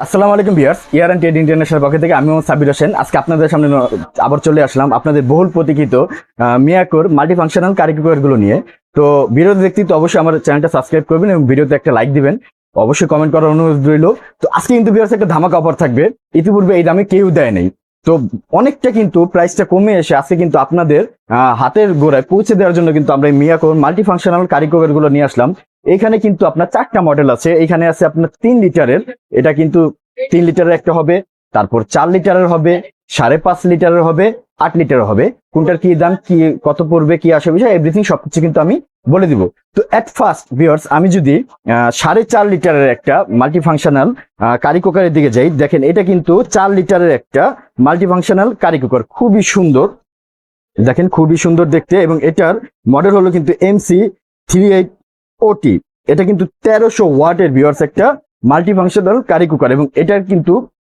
আসসালামু আলাইকুম বিয়ার্স ইয়ার অ্যান্ড ট্রেড ইন্টারন্যাশনাল পক্ষ থেকে আমি সাবির হোসেন। আজকে আপনাদের সামনে আবার চলে আসলাম আপনাদের বহুল প্রতীক্ষিত মিয়াকোর মাল্টি ফাংশনালগুলো নিয়ে। তো ভিডিও দেখতে তো অবশ্যই আমার চ্যানেলটা সাবস্ক্রাইব করবেন এবং ভিডিওতে একটা লাইক দিবেন। অবশ্যই কমেন্ট করার অনুরোধ রইল। তো আজকে কিন্তু বিয়ার্স একটা ধামাকা অফার থাকবে। ইতিপূর্বে এই দামে কেউ দেয় নেই। তো অনেকটা কিন্তু প্রাইসটা কমে এসে আজকে কিন্তু আপনাদের হাতের গোড়ায় পৌঁছে দেওয়ার জন্য কিন্তু আমরা এই মিয়াকোর মাল্টি ফাংশনালগুলো নিয়ে আসলাম। এখানে কিন্তু আপনার চারটা মডেল আছে। এখানে আছে আপনার তিন লিটারের। এটা কিন্তু তিন লিটারের একটা হবে, তারপর চার লিটারের হবে, সাড়ে পাঁচ লিটারের হবে, আট লিটার হবে। কোনটার কি দাম, কি, কত পড়বে, কি আসে বিষয় এভরিথিং সবকিছু কিন্তু আমি বলে দিব। তো এট ফার্স্ট ভিওর্স আমি যদি সাড়ে চার লিটারের একটা মাল্টি ফাংশনাল কারি কুকারের দিকে যাই, দেখেন এটা কিন্তু চার লিটারের একটা মাল্টি ফাংশনাল কারি কুকার খুবই সুন্দর। দেখেন খুবই সুন্দর দেখতে এবং এটার মডেল হলো কিন্তু এমসি থ্রি এইট ওটি এটা কিন্তু তেরোশো ওয়াটের ভিওর্স একটা মাল্টি ফাংশনাল কারি কুকার এবং এটার কিন্তু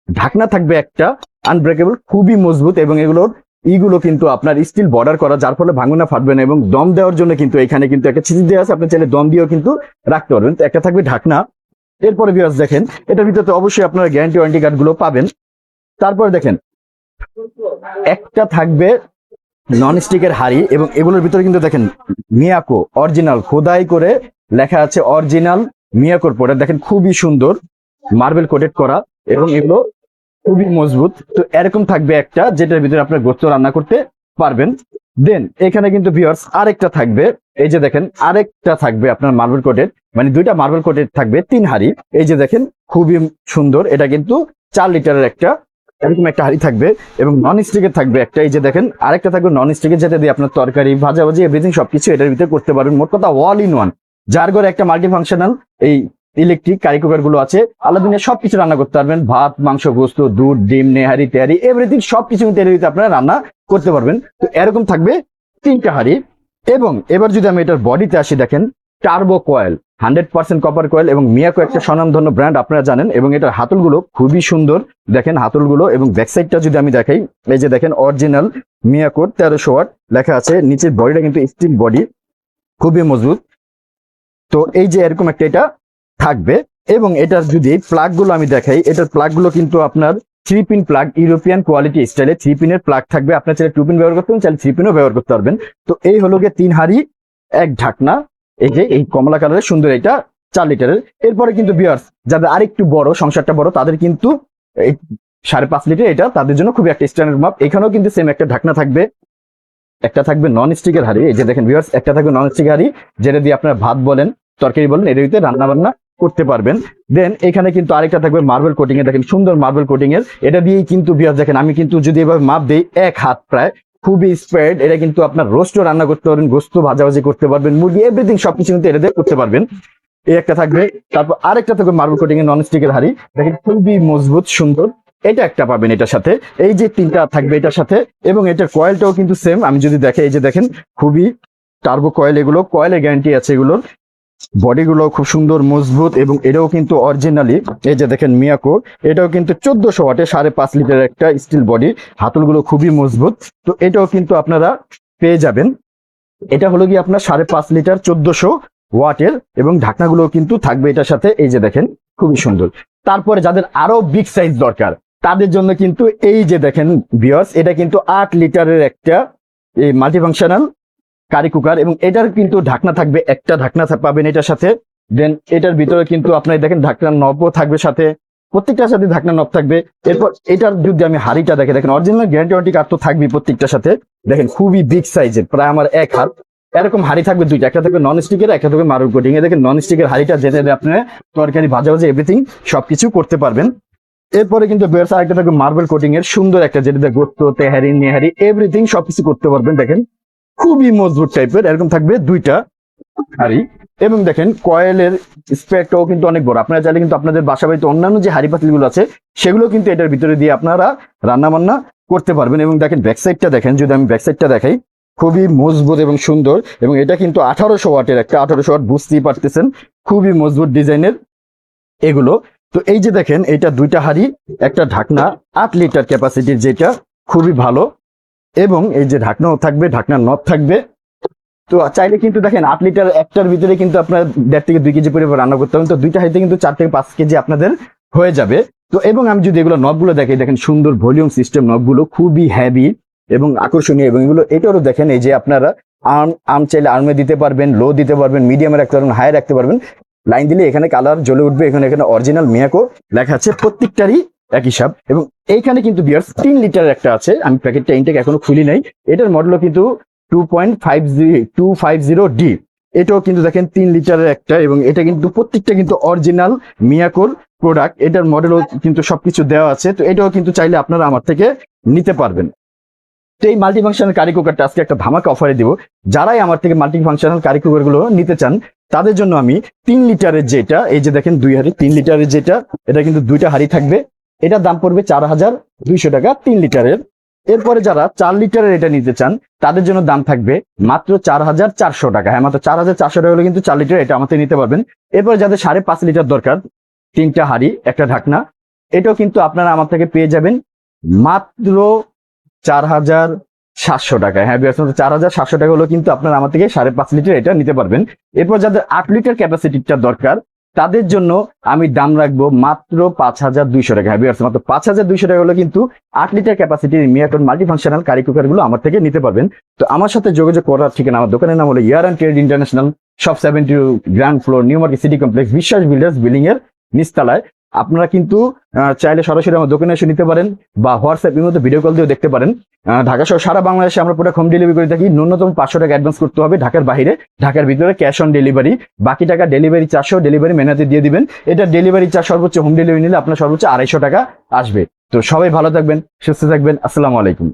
ঢাকনা থাকবে একটা আনব্রেকেবল খুবই মজবুত এবং এগুলোর ইগুলো কিন্তু আপনার স্টিল বর্ডার করা, যার ফলে ভাঙুনা ফাটবে না এবং দম দেওয়ার জন্য কিন্তু এখানে কিন্তু একটা ছিচি দেওয়া আছে, আপনি চাইলে দম দিয়েও কিন্তু রাখতে পারবেন। একটা থাকবে ঢাকনা। এরপরে ভিউয়ার্স দেখেন, এটার ভিতরে অবশ্যই আপনারা গ্যারান্টি ওয়ারেন্টি কার্ডগুলো পাবেন। তারপরে দেখেন, একটা থাকবে নন স্টিকের হাড়ি এবং এগুলোর ভিতরে কিন্তু দেখেন মিয়াকো অরিজিনাল খোদাই করে লেখা আছে অরিজিনাল মিয়াকোর প্রোডাক্ট দেখেন খুবই সুন্দর মার্বেল কোটেড করা, এবং এগুলো খুবই মজবুত। তো এরকম থাকবে একটা, যেটার ভিতরে আপনার গোস্ত রান্না করতে পারবেন। দেন এখানে কিন্তু ভিউয়ার্স আরেকটা থাকবে। এই যে দেখেন, আরেকটা থাকবে আপনার মার্বেল কোটেড মানে দুইটা মার্বেল কোটেড থাকবে, তিন হাড়ি। এই যে দেখেন, খুবই সুন্দর। এটা কিন্তু চার লিটারের একটা, এরকম একটা হাড়ি থাকবে। এবং নন স্টিকের থাকবে একটা। এই যে দেখেন, আরেকটা থাকবে নন স্টিকের যেটা দিয়ে আপনার তরকারি, ভাজাভাজি এভরিথিং সবকিছু এটার ভিতরে করতে পারবেন। মোট কথা অল ইন ওয়ান যার ঘরে একটা মাল্টি ফাংশনাল এই ইলেকট্রিক কারি কুকারগুলো আছে আলাদা দিনে সবকিছু রান্না করতে পারবেন। ভাত, মাংস, গোস্ত, দুধ, ডিম, নেহারি, তেহারি এভরিথিং সবকিছু এর আপনারা রান্না করতে পারবেন। তো এরকম থাকবে তিনটা হাড়ি এবং এবার যদি আমি এটার বডিতে আসি, দেখেন turbo coil hundred percent copper coil এবং মিয়াকো একটা স্বনামধন্য ব্র্যান্ড আপনারা জানেন এবং এটার হাতলগুলো খুবই সুন্দর। দেখেন, হাতলগুলো এবং ব্যাকসাইডটা যদি আমি দেখাই, এই যে দেখেন অরিজিনাল মিয়াকোর তেরোশো ওয়াট লেখা আছে। নিচের বডিটা কিন্তু স্টিল বডি খুবই মজবুত। তো এই যে এরকম একটা এটা থাকবে, এবং এটার যদি প্লাগগুলো আমি দেখাই, এটার প্লাগগুলো কিন্তু আপনার three pin plug European quality স্টাইলে থ্রি পিনের প্লাগ থাকবে। আপনার চাইলে টু পিন ব্যবহার করতে পারেন, চাইলে থ্রি পিনও ব্যবহার করতে পারবেন। তো এই হলো গিয়ে তিন হাড়ি, এক ঢাকনা, এই যে এই কমলা কালারের সুন্দর এটা চার লিটারের। এরপরে কিন্তু বিয়ার্স যাদের আরেকটু বড়, সংসারটা বড়, তাদের কিন্তু এই সাড়ে পাঁচ লিটার এটা তাদের জন্য খুবই একটা স্ট্যান্ডার্ড মাপ এখানেও কিন্তু সেম একটা ঢাকনা থাকবে। একটা থাকবে নন স্টিকের হাড়ি। এই যে দেখেন ভিউয়ার্স একটা থাকবে নন স্টিক হাড়ি, যেটা দিয়ে আপনারা ভাত বলেন। তরকারি বলেন এর ভিতরে রান্না বান্না করতে পারবেন। দেন এখানে কিন্তু আরেকটা থাকবে মার্বেল কোটিং এ, দেখেন সুন্দর মার্বেল কোটিং এর। এটা দিয়েই কিন্তু ভিউয়ার্স দেখেন, আমি কিন্তু যদি এভাবে মাপ দেই, এক হাত প্রায়, খুবই স্প্রেড এটা কিন্তু আপনার রোস্টও রান্না করতে পারবেন, গোস্ত ভাজাভাজি করতে পারবেন, মুরগি এভরিথিং সবকিছু কিন্তু এটা দিয়ে করতে পারবেন। এই একটা থাকবে, তারপর আরেকটা থাকবে মার্বেল কোটিং এর নন স্টিকের হাড়ি। দেখেন, খুবই মজবুত, সুন্দর, এটা একটা পাবেন এটার সাথে। এই যে তিনটা থাকবে এটার সাথে, এবং এটার কয়েলটাও কিন্তু সেম আমি যদি দেখে, এই যে দেখেন, খুবই টার্বো কয়েল এগুলো কয়েলের গ্যারান্টি আছে এগুলোর। বডিগুলো খুব সুন্দর, মজবুত এবং এটাও কিন্তু অরিজিনালি এই যে দেখেন মিয়াকো এটাও কিন্তু চোদ্দশো ওয়াটে সাড়ে পাঁচ লিটার একটা স্টিল বডি হাতলগুলো খুবই মজবুত। তো এটাও কিন্তু আপনারা পেয়ে যাবেন। এটা হলো কি আপনার সাড়ে পাঁচ লিটার চোদ্দশো ওয়াটের এবং ঢাকনাগুলো কিন্তু থাকবে এটার সাথে, এই যে দেখেন, খুবই সুন্দর। তারপরে যাদের আরও বিগ সাইজ দরকার, তাদের জন্য কিন্তু এই যে দেখেন বিয়ার্স এটা কিন্তু আট লিটারের একটা, এই মাল্টিফাংশনাল কারি কুকার এবং এটার কিন্তু ঢাকনা থাকবে, একটা ঢাকনা পাবেন এটার সাথে। দেন এটার ভিতরে কিন্তু আপনার দেখেন ঢাকনার নবও থাকবে সাথে। প্রত্যেকটার সাথে ঢাকনা নব থাকবে। এরপর এটার যদি আমি হাড়িটা দেখে, দেখেন অরিজিনাল গ্যারান্টি ওয়ারেন্টি কার্ড তো থাকবে প্রত্যেকটার সাথে। দেখেন খুবই বিগ সাইজের প্রায় আমার এক হাত। এরকম হাড়ি থাকবে দুইটা, একটা থাকবে নন স্টিকের একটা থাকবে মারুল কোটিং এ দেখেন নন স্টিকের হাড়িটা যেতে আপনি তরকারি ভাজা ভাজা এভরিথিং সবকিছু করতে পারবেন। এরপরে কিন্তু বেরস আরেকটা থাকবে মার্বেল কোটিং এর সুন্দর একটা যেটা গোস্ত তেহারি, নেহারি এভরিথিং সবকিছু করতে পারবেন, দেখেন। খুবই মজবুত টাইপের এরকম থাকবে দুইটা হাড়ি এবং দেখেন, কয়েলের স্পেকটাও কিন্তু অনেক বড়। আপনারা চাইলে কিন্তু আপনাদের বাসা বাড়িতে অন্যান্য যে হাড়ি পাতিলগুলো আছে, সেগুলো কিন্তু এটার ভিতরে দিয়ে আপনারা রান্না বান্না করতে পারবেন। এবং দেখেন ব্যাকসাইডটা দেখেন, যদি আমি ব্যাকসাইডটা দেখাই, খুবই মজবুত এবং সুন্দর। এবং এটা কিন্তু আঠারোশো ওয়াটের একটা আঠারোশো ওয়াট, বুঝতেই পারতেছেন, খুবই মজবুত ডিজাইনের এগুলো। তো এই যে দেখেন, এটা দুইটা হাড়ি, একটা ঢাকনা, আট লিটার ক্যাপাসিটির যেটা, খুবই ভালো। এবং এই যে ঢাকনাও থাকবে, ঢাকনার নব থাকবে। তো চাইলে কিন্তু দেখেন, আট লিটার একটার ভিতরে কিন্তু আপনার দেড় থেকে দুই কেজি পরিমাণ রান্না করতে হবে। তো দুইটা হাড়িতে কিন্তু চার থেকে পাঁচ কেজি আপনাদের হয়ে যাবে। তো এবং আমি যদি এগুলো নবগুলো দেখি, দেখেন সুন্দর ভলিউম সিস্টেম নবগুলো খুবই হ্যাভি এবং আকর্ষণীয় এবং এগুলো, এটারও দেখেন এই যে আপনারা আর্ম আর্ম চাইলে আর্মে দিতে পারবেন লো দিতে পারবেন মিডিয়ামে রাখতে পারবেন হাই রাখতে পারবেন। লাইন দিলে এখানে কালার জ্বলে উঠবে, এখানে এখানে অরিজিনাল মিয়াকো লেখা আছে। প্রত্যেকটারই এক হিসাব এবং এইখানে কিন্তু বিয়ার্স তিন লিটার একটা আছে। আমি প্যাকেটটা ইনটেক এখনও খুলি নাই। এটার মডেলও কিন্তু two point five two five zero D এটাও কিন্তু দেখেন তিন লিটারের একটা এবং এটা কিন্তু প্রত্যেকটা কিন্তু অরিজিনাল মিয়াকোর প্রোডাক্ট এটার মডেলও কিন্তু সবকিছু দেওয়া আছে। তো এটাও কিন্তু চাইলে আপনারা আমার থেকে নিতে পারবেন। তো এই মাল্টি ফাংশনাল কারি কুকারটা আজকে একটা ধামাকা অফারে দিব। যারাই আমার থেকে মাল্টি ফাংশনাল কারি কুকারগুলো নিতে চান, তাদের জন্য আমি তিন লিটারের যেটা, এই যে দেখেন দুই হাড়ি, তিন লিটারের যেটা, এটা কিন্তু দুইটা হাড়ি থাকবে। এটার দাম পড়বে চার হাজার দুইশো টাকা তিন লিটারের। এরপরে যারা চার লিটারের এটা নিতে চান, তাদের জন্য দাম থাকবে মাত্র চার হাজার চারশো টাকা। হ্যাঁ মাত্র চার হাজার চারশো টাকা হলে কিন্তু চার লিটার এটা আমাদের নিতে পারবেন। এরপর যাদের সাড়ে পাঁচ লিটার দরকার, তিনটা হাড়ি, একটা ঢাকনা, এটাও কিন্তু আপনারা আমার থেকে পেয়ে যাবেন মাত্র চার হাজার সাতশো টাকা। হ্যাঁ চার হাজার সাতশো টাকা হলেও কিন্তু আপনারা আমার থেকে সাড়ে পাঁচ লিটার এটা নিতে পারবেন। এরপর যাদের আট লিটার ক্যাপাসিটিটা দরকার তাদের জন্য আমি দাম রাখব মাত্র পাঁচ হাজার দুইশো টাকা। মাত্র পাঁচ হাজার দুইশো টাকা হলো কিন্তু আট লিটার ক্যাপাসিটির মাল্টি ফাংশনাল কারি কুকারগুলো আমার থেকে নিতে পারবেন। তো আমার সাথে যোগাযোগ করার ঠিকানা আমার দোকানের নাম হলো ইয়ার অ্যান্ড ট্রেড ইন্টারন্যাশনাল সব seventy ground floor new market city complex Biswas builders building এর নিচতলায়। আপনারা কিন্তু চাইলে সরাসরি আমার দোকানে এসে নিতে পারেন বা হোয়াটসঅ্যাপ এর মধ্যে ভিডিও কল দিয়েও দেখতে পারেন। ঢাকা সহ সারা বাংলাদেশে আমরা পুরো হোম ডেলিভারি করে থাকি। ন্যূনতম পাঁচশো টাকা অ্যাডভান্স করতে হবে ঢাকার বাইরে। ঢাকার ভিতরে ক্যাশ অন ডেলিভারি বাকি টাকা ডেলিভারি চারশো ডেলিভারি মেনাতে দিয়ে দিবেন। এটা ডেলিভারি চার্জ সর্বোচ্চ হোম ডেলিভারি নিলে আপনার সর্বোচ্চ আড়াইশো টাকা আসবে। তো সবাই ভালো থাকবেন, সুস্থ থাকবেন। আসসালামু আলাইকুম।